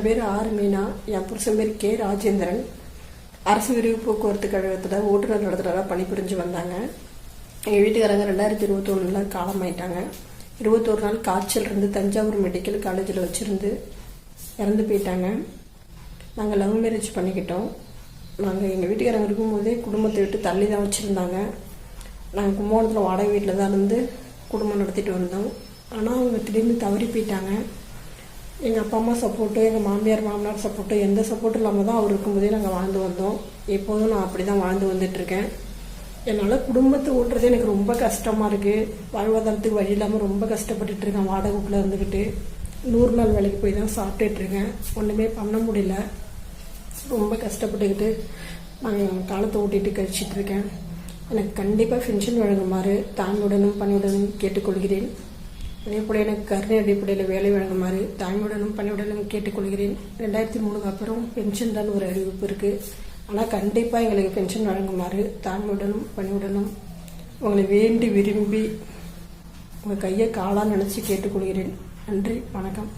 அரசு பேர் கே. ராஜேந்திரன் அரசு விரிவு போக்குவரத்து கழகத்தில் ஓட்டுநர் நடத்துகிறதா பணிபுரிஞ்சு வந்தாங்க. எங்கள் வீட்டுக்காரங்க ரெண்டாயிரத்தி இருபத்தொன்னில் காலமாயிட்டாங்க இருபத்தோரு நாள் காய்ச்சல் இருந்து தஞ்சாவூர் மெடிக்கல் காலேஜில் வச்சுருந்து இறந்து போயிட்டாங்க. நாங்கள் லவ் மேரேஜ் பண்ணிக்கிட்டோம். நாங்கள் எங்கள் வீட்டுக்காரங்க இருக்கும்போதே குடும்பத்தை விட்டு தள்ளி தான் வச்சுருந்தாங்க. நாங்கள் கும்பகோணத்தில் வாடகை வீட்டில் தான் இருந்து குடும்பம் நடத்திட்டு வந்தோம். ஆனால் அவங்க திடீர்னு தவறி போயிட்டாங்க. எங்கள் அப்பா அம்மா சப்போர்ட்டு எங்கள் மாமியார் மாமனார் சப்போர்ட்டு எந்த சப்போர்ட்டும் இல்லாமல் தான் அவர் இருக்கும்போதே நாங்கள் வாழ்ந்து வந்தோம். எப்போதும் நான் அப்படி தான் வாழ்ந்து வந்துட்டுருக்கேன். என்னால் குடும்பத்தை ஓட்டுறது எனக்கு ரொம்ப கஷ்டமாக இருக்குது வாழ்வாதாரத்துக்கு வழி இல்லாமல் ரொம்ப கஷ்டப்பட்டுட்டு இருக்கேன் வாடகை வீட்டில் இருந்துக்கிட்டு நூறு நாள் வேலைக்கு போய் தான் சாப்பிட்டுட்ருக்கேன் ஒன்றுமே பண்ண முடியல. ரொம்ப கஷ்டப்பட்டுக்கிட்டு நான் என் காலத்தை ஓட்டிட்டு கழிச்சிட்டு இருக்கேன். எனக்கு கண்டிப்பாக பென்ஷன் வழங்குமாறு தாழ்மையுடனும் பணியுடனும் கேட்டுக்கொள்கிறேன். அதேபோல எனக்கு கருணை அடிப்படையில் வேலை வழங்குமாறு தாய்மையுடனும் பணியுடனும் கேட்டுக்கொள்கிறேன். ரெண்டாயிரத்தி மூணுக்கு அப்புறம் பென்ஷன் தான் ஒரு அறிவிப்பு இருக்குது ஆனால் கண்டிப்பாக எங்களுக்கு பென்ஷன் வழங்குமாறு தாய்மையுடனும் பணியுடனும் உங்களை வேண்டி விரும்பி உங்கள் கையை காலாக நினச்சி கேட்டுக்கொள்கிறேன். நன்றி வணக்கம்.